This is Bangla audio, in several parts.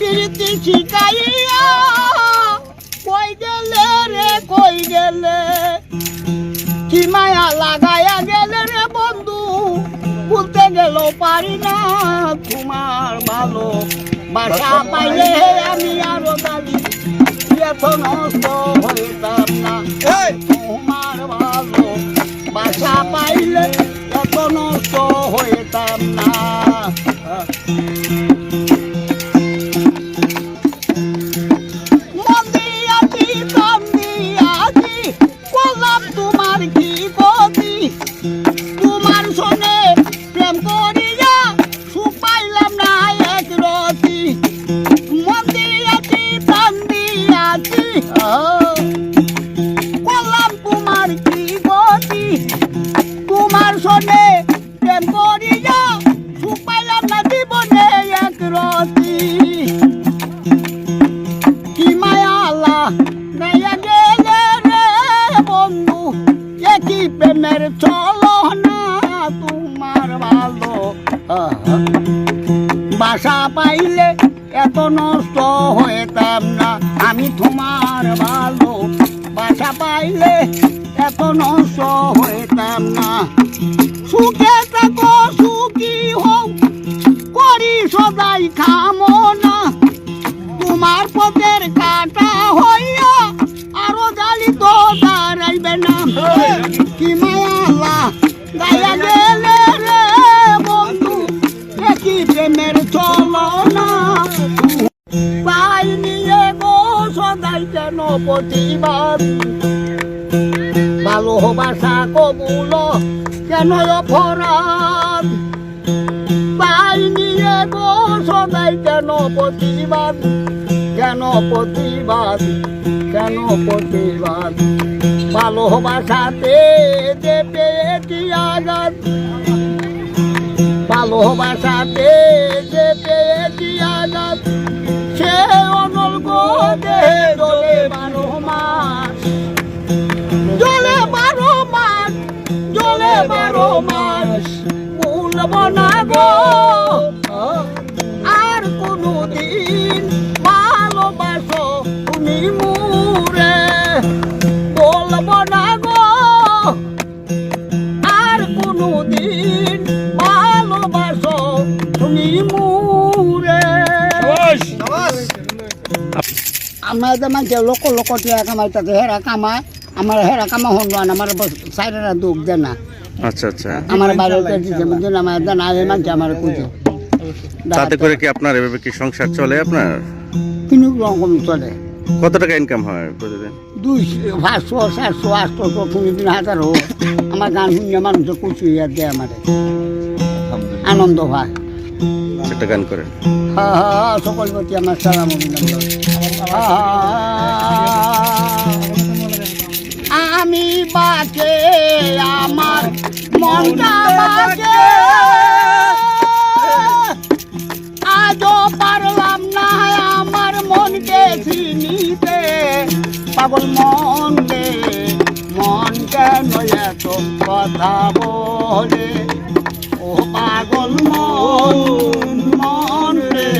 প্রীতি শিখাইয়া কই গেলে রে কই গেলে? কি মায়া লাগাইয়া গেলে রে বন্ধু? ভুলতে গেল পারি না তোমার ভালো বাসা পাইলে আমি আরও দাবি এত নষ্ট হইতাম না তোমার ভালো বাসা পাইলে এত নষ্ট হইতাম না। বাসা পাইলে এত নষ্ট হইতাম না। আমি তোমার ভালো। বাসা পাইলে এত নষ্ট হইতাম না। সুখে থাকো, সুখী হোক করি সদাই কামনা। প্রতিবাদ ভালোবাসা কবুল কেন অপরাধ। পাই নিয়ে গো সদাই কেন প্রতিবাদ কেন প্রতিবাদ কেন প্রতিবাদ ভালোবাসাতে যে পেয়েছি আঘাত। ভালোবাসাতে যে পেয়েছি আঘাত। সে বারো মাস ভুলব না গো। আমার যে লোক লোক টিয়া কামাইতে হেরা কামায় আমার হেরা কামা হন আমার সাইডেরা দুঃখ দেয় না আচ্ছা। আচ্ছা আমার বাড়িতে দিচ্ছে বুঝলেন আমার দেন আগে আমার পুজো তাতে করে কি আপনার এভাবে কি সংসার চলে আপনার? তিন রকম চলে। কত টাকা ইনকাম হয় প্রতিদিন? দুই পাঁচশো চারশো আটশো তিন হাজার হোক। আমার গান শুনিয়ে মানুষের কুচি দেয় আমার। আনন্দ হয়। গান করেন। সকল প্রতি আমার। আমি বাকে আমার মনটা বাকে আজও পারলাম না আমার মনকে চিনিতে পাগল মন রে, মন কেন এত কথা বলে? পাগল মন মন রে,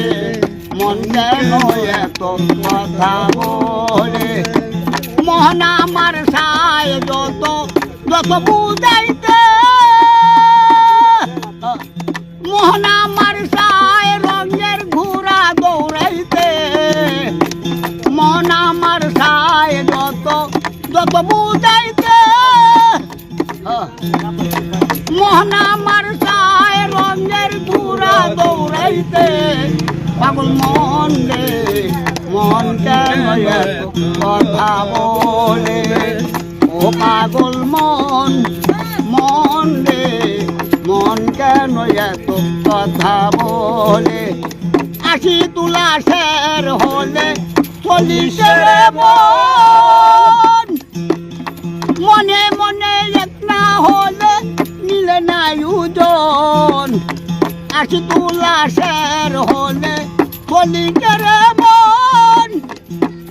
মন কেন এত কথা বলে? মোহন আমার সায় যত যত বুঝাইতে। মোহন আমার সায় রঙের ঘোড়া দৌড়াইতে। মন আমার সায় যত যত বুঝাইতে। রঙের ঘোড়া দৌড়াইতে, পাগল মন রে, মন কথা বলে? ও পাগল মন মন রে, মন কেন এত কথা বলে? আশি তুলা শের হলে চল্লিশের মন আশি তুলা শের হলে চল্লিশের মন।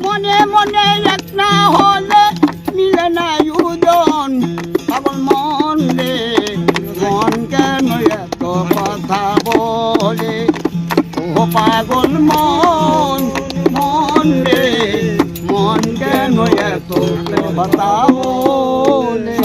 মনে মনে এক না হলে মিলে না ওজন পাগল মন রে, মন কেন এত কথা বলে? ও পাগল মন মন রে, মন কেন এত কথা বলে?